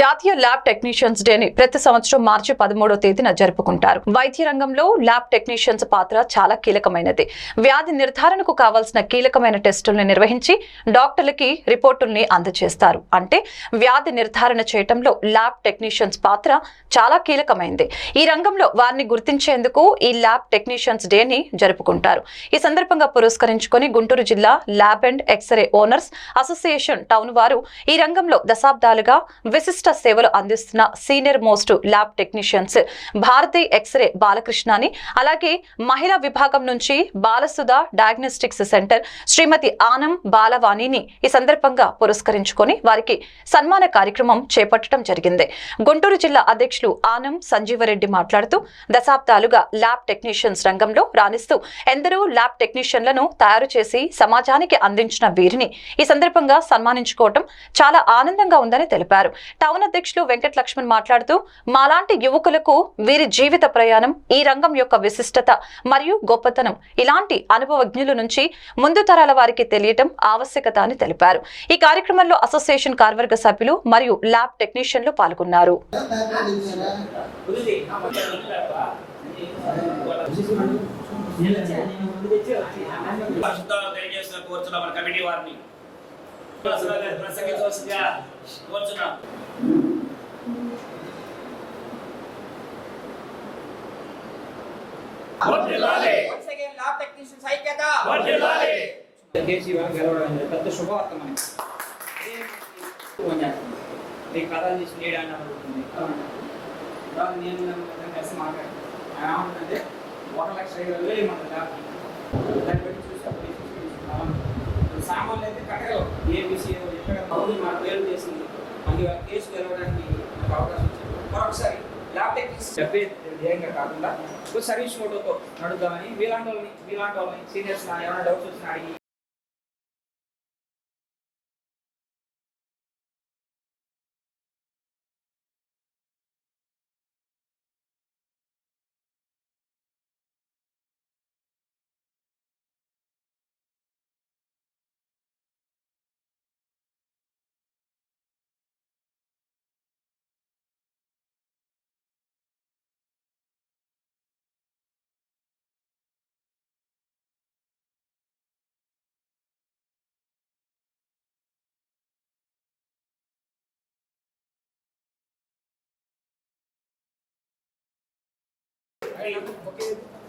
జాతీయ lab technicians డేని ప్రతి సంవత్సరం మార్చి పదమూడో తేదీన జరుపుకుంటారు. వైద్య రంగంలో ల్యాబ్ టెక్నీషియన్స్ పాత్ర చాలా కీలకమైనది. వ్యాధి నిర్ధారణకు కావాల్సిన కీలకమైన టెస్టుల్ని నిర్వహించి డాక్టర్లకి రిపోర్టుల్ని అందజేస్తారు అంటే వ్యాధి నిర్ధారణ చేయటంలో ల్యాబ్ టెక్నీషియన్స్ పాత్ర చాలా కీలకమైంది. ఈ రంగంలో వారిని గుర్తించేందుకు ఈ ల్యాబ్ టెక్నీషియన్స్ డేని జరుపుకుంటారు. ఈ సందర్భంగా పురస్కరించుకొని గుంటూరు జిల్లా lab and X-ray owners association town వారు ఈ రంగంలో దశాబ్దాలుగా విశిష్ట సేవలు అందిస్తున్న senior most lab technicians Bharathi X-ray బాలకృష్ణని అలాగే మహిళా విభాగం నుంచి బాలసుధ డయాగ్నోస్టిక్స్ సెంటర్ శ్రీమతి ఆనం బాలవాణిని ఈ సందర్భంగా పురస్కరించుకొని వారికి సన్మాన కార్యక్రమం చేపట్టడం జరిగింది. గుంటూరు జిల్లా అధ్యక్షులు ఆనం సంజీవరెడ్డి మాట్లాడుతూ దశాబ్దాలుగా ల్యాబ్ టెక్నీషియన్స్ రంగంలో రాణిస్తూ ఎందరో ల్యాబ్ టెక్నీషియన్లను తయారు చేసి సమాజానికి అందించిన వీరిని ఈ సందర్భంగా సన్మానించుకోవటం చాలా ఆనందంగా ఉందని తెలిపారు. టౌన్ అధ్యక్షులు వెంకట లక్ష్మణ్ మాట్లాడుతూ మాలాంటి యువకులకు వీరి జీవిత ప్రయాణం ఈ రంగం యొక్క విశిష్టత మరియు గొప్పతనం ఇలాంటి అనుభవజ్ఞుల నుంచి ముందు తరాల వారికి తెలియటం ఆవశ్యకత అని తెలిపారు. ఈ కార్యక్రమంలో అసోసియేషన్ కార్యవర్గ సభ్యులు మరియు ల్యాబ్ టెక్నీషియన్లు పాల్గొన్నారు. తెలియజేస్తున్న కోరుచున్నాం మన కమిటీ వారిని. ప్రసంగించవలసిందిగా కోరుచున్నాం. Once again, lab technicians ఐక్యత గెలవడం అనేది పెద్ద శుభవార్త మనకి ఫోన్ చేస్తుంది తీసి లేడని అడుగుతుంది తర్వాత నేను కలిసి మాట్లాడాను ఆయన ఏమంటుందంటే ఒక లక్ష ఇరవై వేలు ఇవ్వమంటుంది డాక్టర్ దాన్ని బట్టి చూసి అప్పుడు సామాన్లు అయితే కట్టగలవు ఏబీసీ ఎక్కడ మౌలి పేరు చేసింది. మళ్ళీ కేసు గెలవడానికి ల్యాబ్ ధ్యేయంగా కాకుండా సర్వీస్ ఫోటోతో నడుద్దామని మీలాంటి వాళ్ళని మీలాంటి వాళ్ళని సీనియర్స్ ఏమైనా డౌట్స్ వచ్చినా అడిగి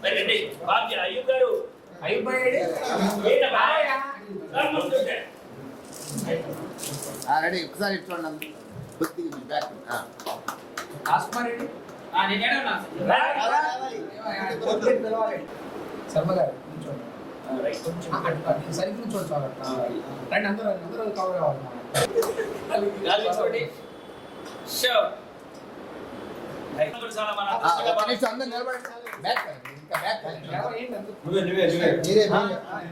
మరి రండి. బాబు అయ్యూబ్ గారు? సార్, నమస్తే. రెడీ ఒకసారి ఇట్లా కొద్దిగా బ్యాక్ ఉన్నా శర్మ గారు కూర్చోండి. సరిగ్గా కూర్చోండి చాలు. రండి అందరూ అందరూ కవర్ కావాలి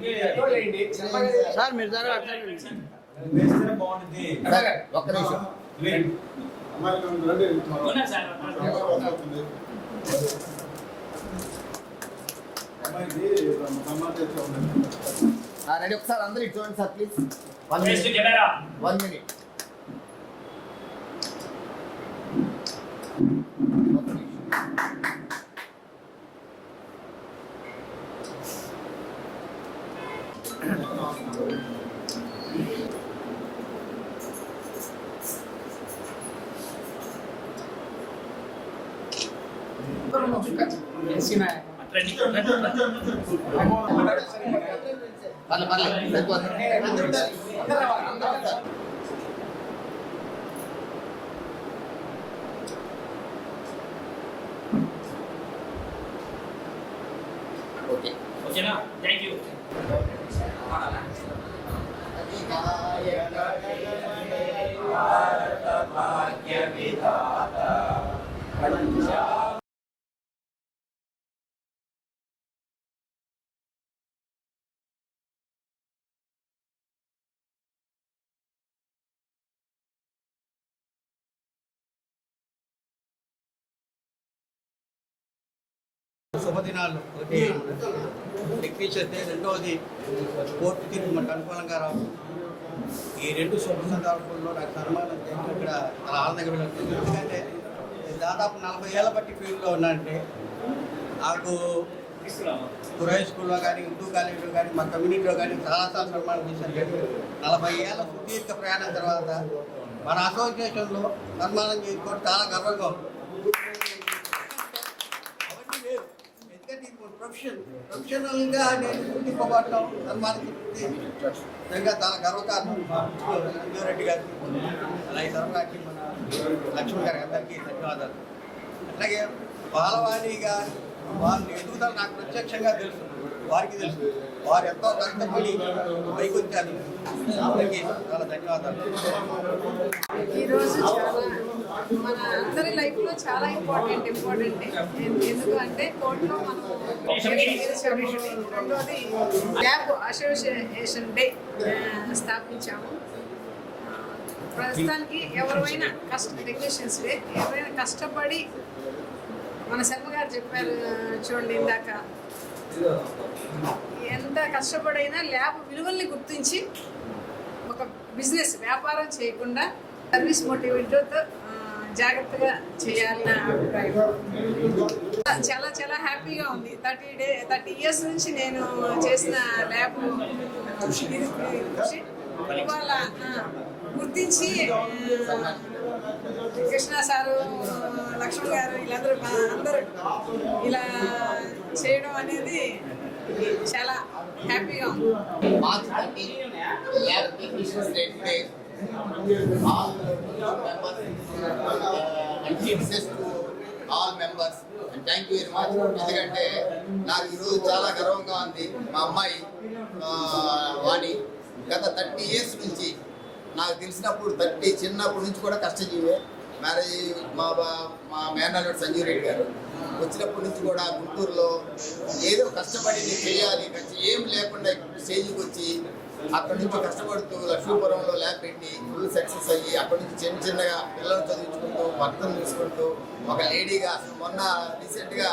మీరే. సార్ మీరు గారు. ఒక్క నిమిషం సార్ రెడీ ఒకసారి అందరు ఇటు చూడండి sir please one minute camera one minute okay ఓకేనా థ్యాంక్ యూ శుభదినాలు. ఒకటి టెక్నీషియన్ రెండవది కోర్టు తీర్పు మనకు అనుకూలంగా రావడం ఈ రెండు శుభ సందర్భంలో నాకు సన్మానం చేయడం ఇక్కడ చాలా ఆనందంగా ఎందుకంటే దాదాపు నలభై ఏళ్ళ బట్టి ఫీల్డ్లో ఉన్నానంటే నాకు హై స్కూల్లో కానీ ఉర్దూ కాలేజీలో కానీ మా కమ్యూనిటీలో కానీ చాలాసార్లు సన్మానం చేశాను. నలభై ఏళ్ళ సుదీర్ఘ ప్రయాణం తర్వాత మన అసోసియేషన్లో సన్మానం చేసుకోవడం చాలా గర్వంగా ఉంది అవన్నీ లేవు ఎందుకంటే ఇది ప్రొఫెషన్ ప్రొఫెషనల్గా నేను గుర్తింపబడటం సన్మానించి నిజంగా చాలా గర్వకారణం. రెడ్డి గారికి అలాగే సర్వరాకి మన లక్ష్మణ్ గారికి అందరికీ ధన్యవాదాలు. అట్లాగే బాలవాణి గారు వాళ్ళ ఎదుగుదల నాకు ప్రత్యక్షంగా తెలుసు. వారికి తెలుసు. వారు ఎంతో కష్టపడి పైకి వచ్చారు అందరికీ చాలా ధన్యవాదాలు. ఈరోజు చాలా మన అందరి లైఫ్లో చాలా ఇంపార్టెంట్ ఇంపార్టెంట్ ఎందుకు అంటే కోర్టులో మనం రెండోది ల్యాబ్ అసోసియేషన్ డే స్థాపించాము. ప్రస్తుతానికి ఎవరైనా కష్ట టెక్నీషియన్స్ డే ఎవరైనా కష్టపడి మన శర్మ గారు చెప్పారు చూడండి ఇందాక. ఎంత కష్టపడైనా ల్యాబ్ విలువల్ని గుర్తించి ఒక బిజినెస్ వ్యాపారం చేయకుండా సర్వీస్ మోటివేటర్తో జాగ్రత్తగా చేయాలని అభిప్రాయం. చాలా చాలా హ్యాపీగా ఉంది. థర్టీ డే థర్టీ ఇయర్స్ నుంచి నేను చేసిన ల్యాబ్ ఇవాళ గుర్తించి కృష్ణ సారు లక్ష్మణ్ గారు వీళ్ళందరూ మా- అందరూ ఇలా చేయడం అనేది చాలా హ్యాపీగా ఉంది March 13, Lab Technicians Day today. All members uh, and success to all members. ఎందుకంటే నాకు ఈరోజు చాలా గర్వంగా ఉంది మా అమ్మాయి వాణి గత థర్టీ ఇయర్స్ నుంచి నాకు తెలిసినప్పుడు థర్టీ చిన్నప్పటి నుంచి కూడా కష్టజీవే మ్యారేజ్ మా మా మేనల్లుడు సంజీవ్ రెడ్డి గారు వచ్చినప్పటి నుంచి కూడా గుంటూరులో ఏదో కష్టపడి నేను చేయాలి ఏం లేకుండా స్టేజ్కి వచ్చి అక్కడి నుంచి కష్టపడుతూ లక్ష్మీపురంలో ల్యాబ్ పెట్టి ఫుల్ సక్సెస్ అయ్యి అక్కడి నుంచి చిన్న చిన్నగా పిల్లలు చదివించుకుంటూ భర్తను చూసుకుంటూ ఒక లేడీగా అసలు మొన్న రీసెంట్గా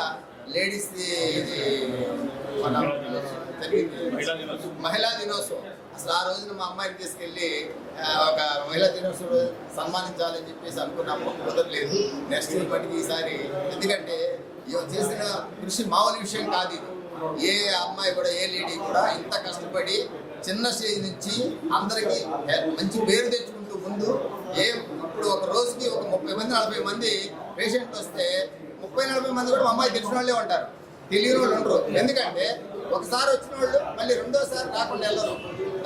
లేడీస్ది ఇది మన మహిళా దినోత్సవం. అసలు ఆ రోజున మా అమ్మాయిని తీసుకెళ్ళి ఒక మహిళా దినోత్సవం సన్మానించాలని చెప్పేసి అనుకున్నాము. కుదరలేదు. నెక్స్ట్ ఇప్పటికి ఈసారి ఎందుకంటే చేసిన కృషి మామూలు విషయం కాదు ఇది. ఏ అమ్మాయి కూడా ఏ లేడీ కూడా ఇంత కష్టపడి చిన్న స్టేజ్ నుంచి అందరికీ మంచి పేరు తెచ్చుకుంటూ ముందు ఏ ఇప్పుడు ఒక రోజుకి ఒక ముప్పై మంది నలభై మంది పేషెంట్లు వస్తే ముప్పై నలభై మంది కూడా అమ్మాయి తెలిసిన వాళ్ళే ఉంటారు. తెలియని వాళ్ళు ఉండరు. ఎందుకంటే ఒకసారి వచ్చిన వాళ్ళు మళ్ళీ రెండోసారి రాకుండా వెళ్ళరు.